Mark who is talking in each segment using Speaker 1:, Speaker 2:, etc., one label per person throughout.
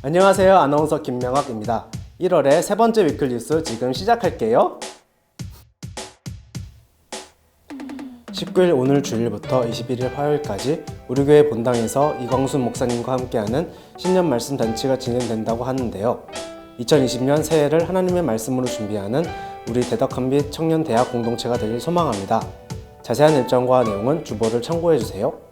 Speaker 1: 안녕하세요. 아나운서 김명학입니다. 1월의 세 번째 위클 뉴스 지금 시작할게요. 19일 오늘 주일부터 21일 화요일까지 우리 교회 본당에서 이광순 목사님과 함께하는 신년 말씀 잔치가 진행된다고 하는데요. 2020년 새해를 하나님의 말씀으로 준비하는 우리 대덕한 빛 청년 대학 공동체가 되길 소망합니다. 자세한 일정과 내용은 주보를 참고해 주세요.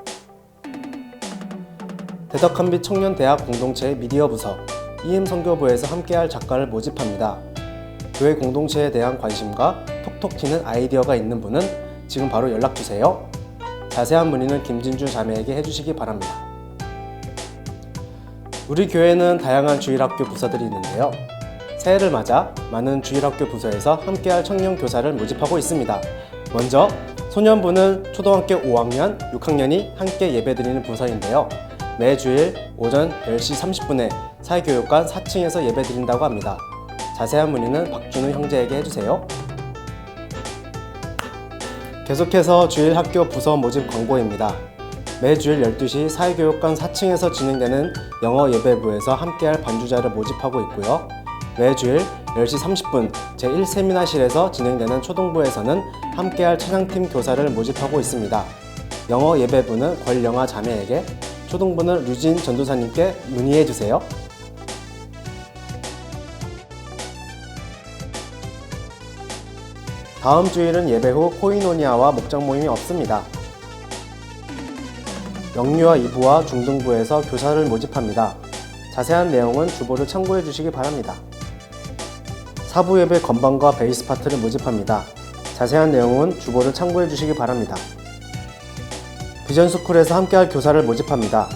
Speaker 1: 대덕한 빛 청년 대학 공동체의 미디어 부서 이임 선교부에서 함께할 작가를 모집합니다. 교회 공동체에 대한 관심과 톡톡 튀는 아이디어가 있는 분은 지금 바로 연락 주세요. 자세한 문의는 김진주 자매에게 해주시기 바랍니다. 우리 교회는 다양한 주일학교 부서들이 있는데요. 새해를 맞아 많은 주일학교 부서에서 함께할 청년 교사를 모집하고 있습니다. 먼저 소년부는 초등학교 5학년, 6학년이 함께 예배드리는 부서인데요. 매주일 오전 10시 30분에 사회교육관 4층에서 예배드린다고 합니다. 자세한 문의는 박준우 형제에게 해주세요. 계속해서 주일 학교 부서 모집 광고입니다. 매주일 12시 사회교육관 4층에서 진행되는 영어 예배부에서 함께할 반주자를 모집하고 있고요. 매주일 10시 30분 제1세미나실에서 진행되는 초등부에서는 함께할 찬양팀 교사를 모집하고 있습니다. 영어 예배부는 권영아 자매에게, 초등부는 류진 전도사님께 문의해 주세요. 다음 주일은 예배 후 코이노니아와 목장 모임이 없습니다. 영유아 2부와 중등부에서 교사를 모집합니다. 자세한 내용은 주보를 참고해 주시기 바랍니다. 사부 예배 건반과 베이스 파트를 모집합니다. 자세한 내용은 주보를 참고해 주시기 바랍니다. 비전 스쿨에서 함께할 교사를 모집합니다.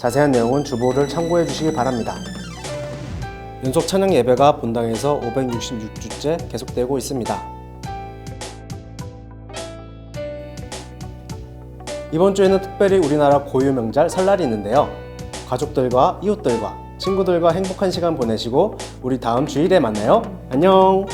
Speaker 1: 자세한 내용은 주보를 참고해 주시기 바랍니다. 연속 찬양 예배가 본당에서 566주째 계속되고 있습니다. 이번 주에는 특별히 우리나라 고유 명절 설날이 있는데요. 가족들과 이웃들과 친구들과 행복한 시간 보내시고 우리 다음 주일에 만나요. 안녕!